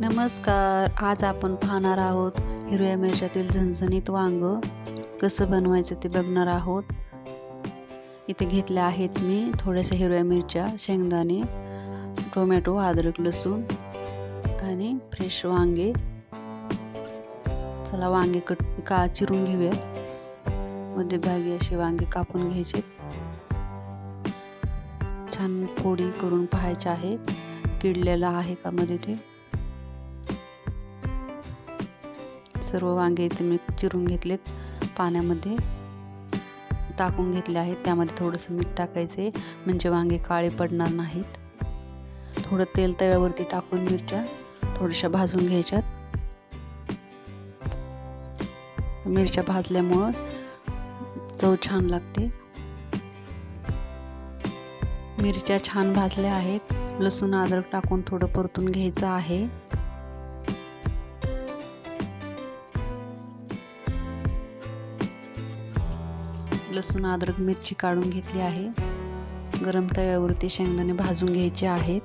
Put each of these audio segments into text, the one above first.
नमस्कार आज आपण पाहणार आहोत हिरव्या मिरच्यातील झणझणीत वांग. कसं बनवायचं ते बघणार आहोत. इथे घेतल्या आहेत मी थोड्याशा हिरव्या मिरच्या शेंगदाणे टोमॅटो अद्रक लसूण आणि फ्रेश वांगे. चला वांगे कट का चिरून घेऊयात. मध्यभागी असे वांगे कापून घ्यायचे. छान फोडी करून पाहायचे आहे किडलेलं आहे का मध्ये ते सर्व वांगे इथे मी चिरून घेतलेत पाण्यामध्ये टाकून घेतले आहेत. त्यामध्ये थोडंसं मीठ टाकायचे म्हणजे वांगे काळे पडणार नाहीत. थोडं तेल तव्यावरती टाकून मिरच्या थोड्याशा भाजून घ्यायच्यात. मिरच्या भाजल्यामुळं चव छान लागते. मिरच्या छान भाजल्या आहेत. लसूण अद्रक टाकून थोडं परतून घ्यायचं आहे. लसूण अद्रक मिरची काढून घेतली आहे. गरम तव्यावरती शेंगदाणे भाजून घ्यायचे आहेत.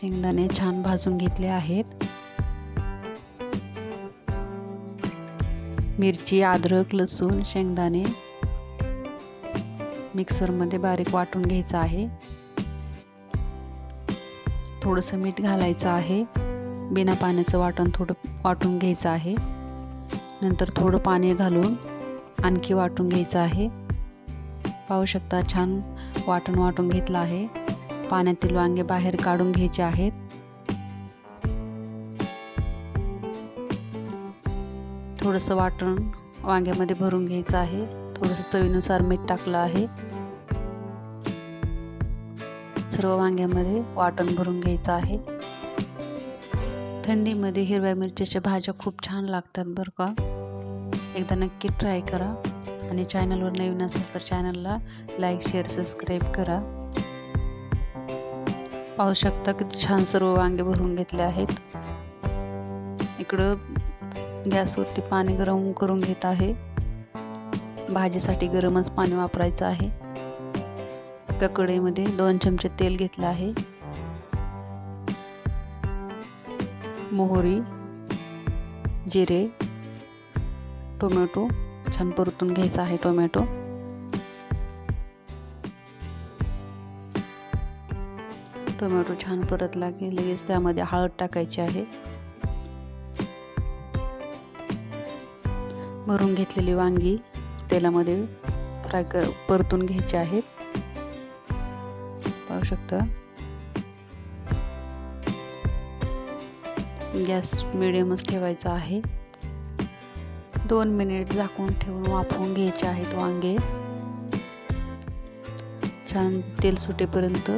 शेंगदाणे छान भाजून घेतले आहेत. मिरची अद्रक लसूण शेंगदाणे मिक्सरमध्ये बारीक वाटून घ्यायचं आहे. थोडंसं मीठ घालायचं आहे. बिना पाण्याचं वाटण थोडं वाटून घ्यायचं आहे. नंतर थोडं पाणी घालून आणखी वाटून घ्यायचं आहे. पाहू शकता छान वाटण वाटून घेतलं आहे. पाण्यातील वांगे बाहेर काढून घ्यायचे आहेत. थोडंसं वाटण वांग्यामध्ये भरून घ्यायचं आहे. थोडंसं चवीनुसार मीठ टाकलं आहे. सर्व वांग्यामध्ये वाटण भरून घ्यायचं आहे. थंडीमध्ये हिरव्या मिरच्याच्या भाज्या खूप छान लागतात बरं का. एकदा नक्की ट्राय करा आणि चॅनलवर नवीन असेल तर चॅनलला लाईक शेअर सबस्क्राईब करा. पाहू शकता किती छान सर्व वांगे भरून घेतले आहेत. इकडं गॅसवरती पाणी गरम करून घेत आहे. भाजीसाठी गरमच पाणी वापरायचं आहे. एका कढईमध्ये दोन चमचे तेल घेतलं आहे. मोहरी जिरे टोमॅटो छान परतून घ्यायचा आहे टोमॅटो. टोमॅटो छान परतला की लगेच त्यामध्ये हळद टाकायची आहे. भरून घेतलेली वांगी तेलामध्ये फ्राय कर परतून घ्यायची आहेत पाहू शकता. गॅस मिडियमच ठेवायचा आहे. दोन मिनिट झाकून ठेवून वाफवून घ्यायचे आहेत वांगे. छान तेल सुटेपर्यंत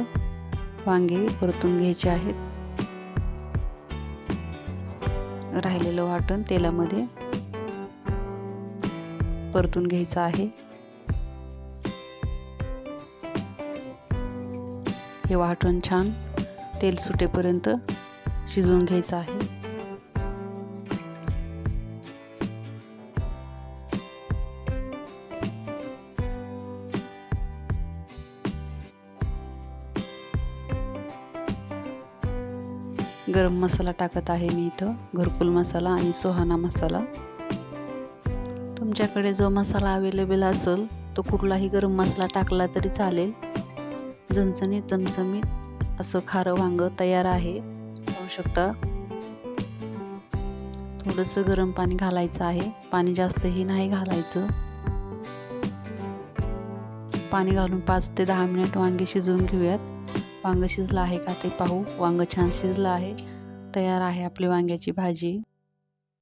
वांगे परतून घ्यायचे आहेत. राहिलेलं वाटण तेलामध्ये परतून घ्यायचं आहे. हे वाटण छान तेल सुटेपर्यंत शिजवून घ्यायचं आहे. गरम मसाला टाकत आहे मी इथं घरकुल मसाला आणि सोहाना मसाला. तुमच्याकडे जो मसाला अवेलेबल असेल तो कुठलाही गरम मसाला टाकला तरी चालेल. झणझणीत चमचमीत असं खारं वांग तयार आहे. पाहू शकता. थोडंसं गरम पाणी घालायचं आहे. पाणी जास्तही नाही घालायचं. पाणी घालून पाच ते दहा मिनिट वांगे शिजवून घेऊयात. वांग शिजलं आहे का ते पाहू. वांग छान शिजलं आहे. तयार आहे आपली वांग्याची भाजी.